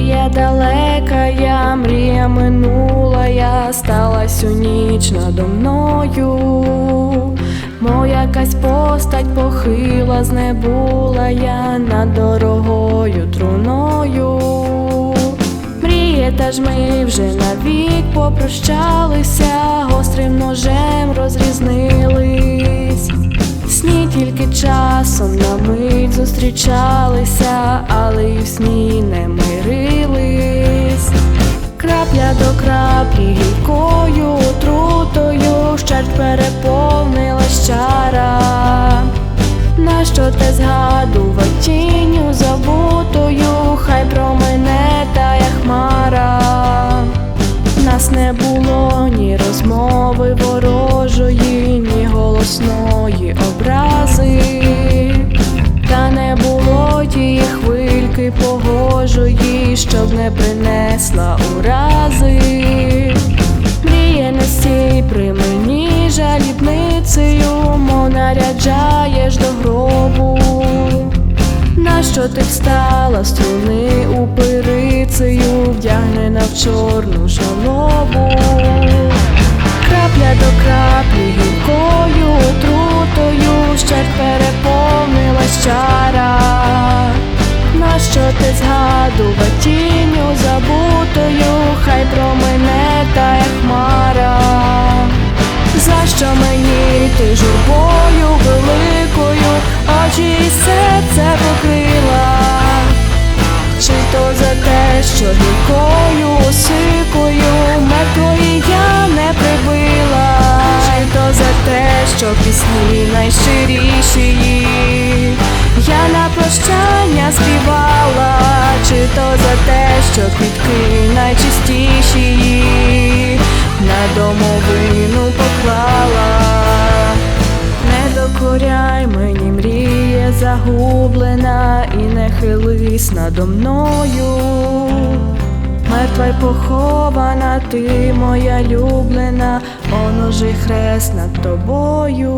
Мрія далека, я мрія минула, я сталась у ніч надо мною. Моя якась постать похила, знебула я над дорогою труною. Мріє, та ж ми вже навік попрощалися, гострим ножем зустрічалися, але й в сні не мирились. Крапля до краплі гіркою отрутою, щерть переповнила щара. Нащо те згадувать тінню забутою, хай про мене тая хмара. Нас не було ні розмови ворожої, щоб не принесла урази. Мріє не стій при мені жалібницею, мов наряджаєш до гробу. Нащо ти встала струни упирицею, вдягнена в чорну жалобу, крапля до краплі гіркою отрутою, щерть переповнила чара. Нащо ти згадувать що мені ти журбою великою, очі і серце покрила? Чи то за те, що гіркою осикою мертвої я не прибила, чи то за те, що пісні найщиріші я на прощання співала, чи то за те, що квітки Не мені мріє загублена, і не хились надо мною. Мертва й похована, ти моя люблена, он уже хрест над тобою.